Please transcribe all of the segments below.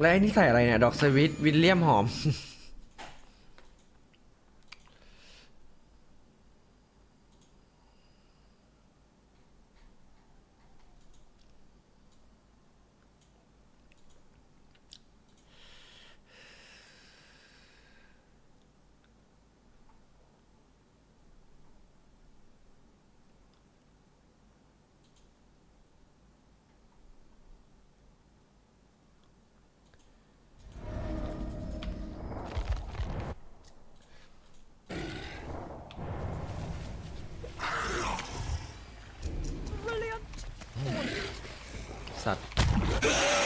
แล้วไอ้นี่ใส่อะไรเนี่ย ดอกสวิตวิลเลียมหอม Yeah!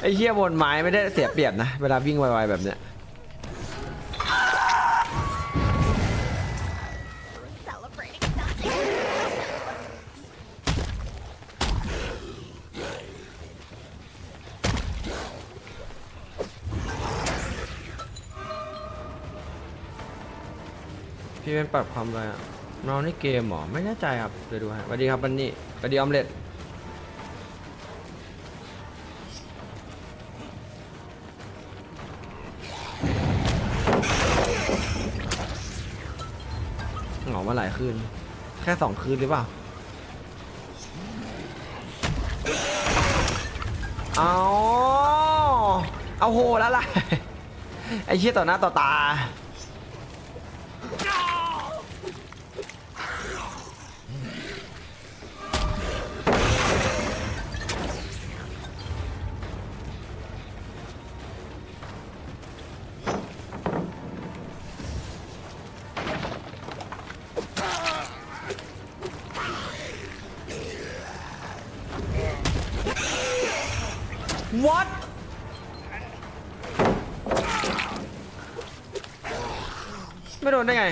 ไอ้เฮียบนไม้ไม่ได้เสียเปรียบนะ เวลาวิ่งไวๆแบบเนี้ยพี่เป็นปรับความอะไรอะน้อนี่เกมหรอ ไม่แน่ใจครับเดี๋ยวดูให้สวัสดีครับบันนี่สวัสดีออมเล็ต มาหลายคืน แค่สองคืนหรือเปล่า เอาเอาโหแล้วล่ะ ไอ้เชี่ยต่อหน้าต่อตา What ไม่โดนได้ไง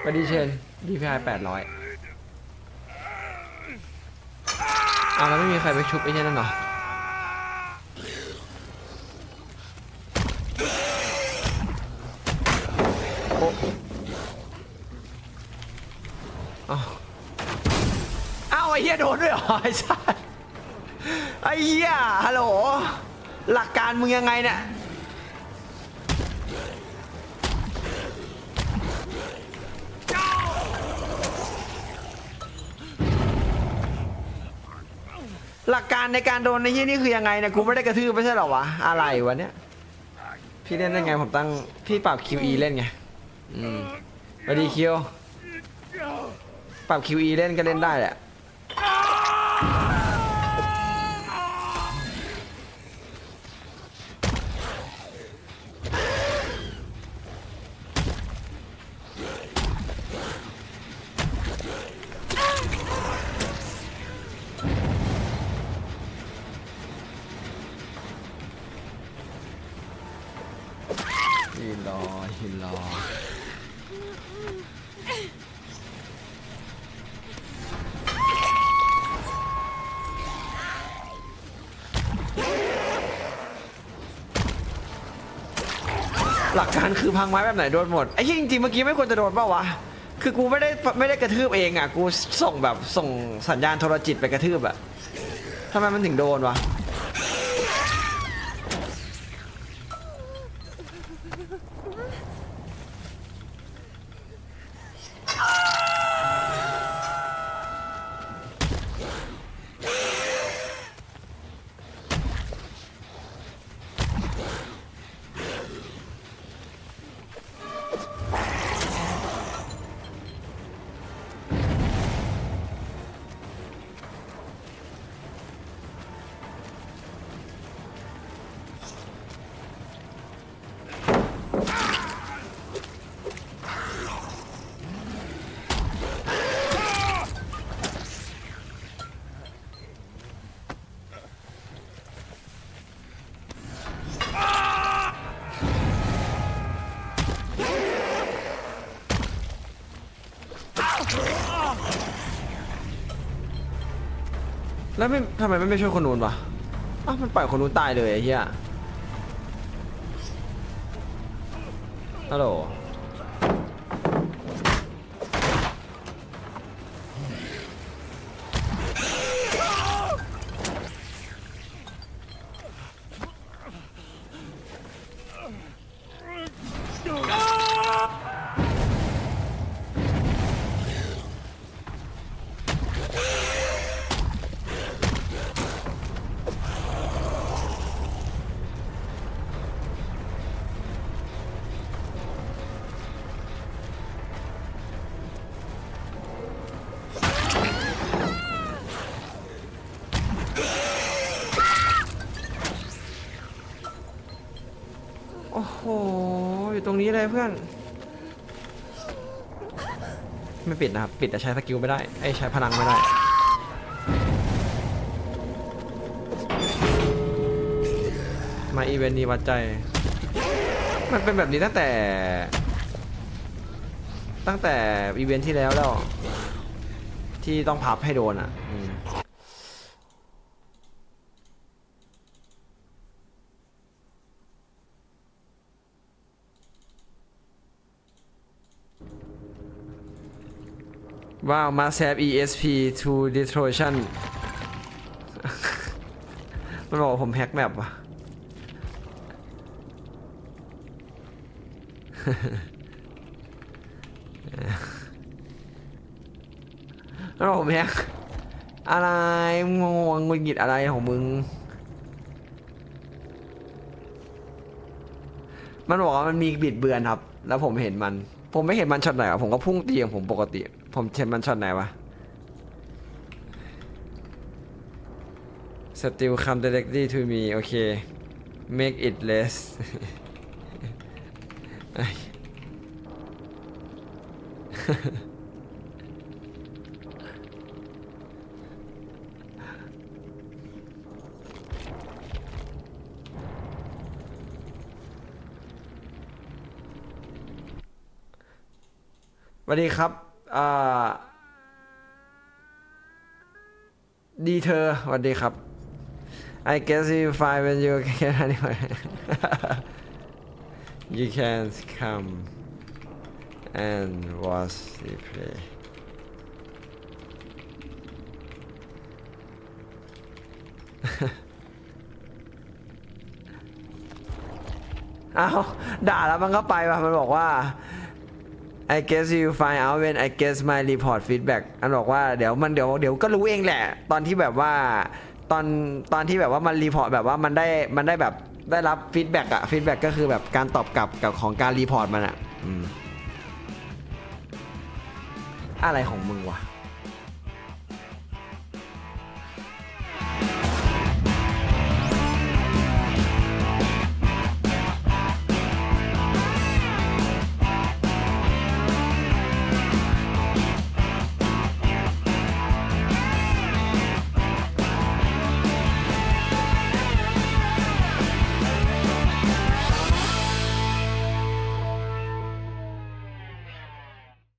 ไปดีเชน DPI 800อ้าวแล้วไม่มีใครไปชุบไอ้เนี่ยนั่นหรอ อ้าวอ้าวไอ้เหี้ยโดนด้วยเหรอไอ้สัสไอ้เหี้ยฮัลโหลหลักการมึงยังไงเนี่ยหลักการในการโดนในที่นี่คือยังไงเนี่ยกูไม่ได้กระทืบไม่ใช่หรอวะอะไรวะเนี่ยพี่เล่นได้ไงผมตั้งพี่ปรับ QE เล่นไงอืมสวัสดีคิว ปรับ QE เล่นก็เล่นได้แหละ หลักการคือพังไม้แบบไหนโดนหมดไอ้ที่จริงๆเมื่อกี้ไม่ควรจะโดนเปล่าวะคือกูไม่ได้ไม่ได้กระทืบเองอะกูส่งแบบส่งสัญญาณโทรจิตไปกระทืบอะทำไมมันถึงโดนวะ แล้วไม่ทำไมไม่ไปช่วยคนนู้นวะอ้าวมันปล่อยคนนู้นตายเลยไอ้เหี้ยฮัลโหล โอ้โห อยู่ตรงนี้เลยเพื่อน ไม่ปิดนะครับ ปิดแต่ใช้สกิลไม่ได้ ไอ้ใช้พลังไม่ได้ มาอีเวนต์นี้วัดใจ มันเป็นแบบนี้ตั้งแต่ ตั้งแต่อีเวนต์ที่แล้วแล้ว ที่ต้องพับให้โดนอะ ว้าวมาแซบ ESP to destruction มันบอกว่าผมแฮกแมปว่ะแล้วบอกผมแฮกอะไรงงงงหงิดอะไรของมึง มันบอกว่ามันมีบิดเบือนครับ แล้วผมเห็นมัน ผมไม่เห็นมันช็อตไหนอะผมก็พุ่งตีของผมปกติ ผมเช็นมันช็อตไหนวะสติลคัม directly to me โอเค make it less สวัสดีครับ ดีเธอสวัสดีครับ I guess you find when you can anyway you can come and watch the play เอาด่าแล้วมันก็ไปว่ะมันบอกว่า I guess you find out when I guess my report feedback อันบอกว่าเดี๋ยวมันเดี๋ยวเดี๋ยวก็รู้เองแหละ ตอนที่แบบว่าตอนตอนที่แบบว่ามันรีพอร์ตแบบว่ามันได้มันได้แบบได้รับฟีดแบ็กอะฟีดแบ็กก็คือแบบการตอบกลับกับของการรีพอร์ตมันอะอืมอะไรของมึงวะ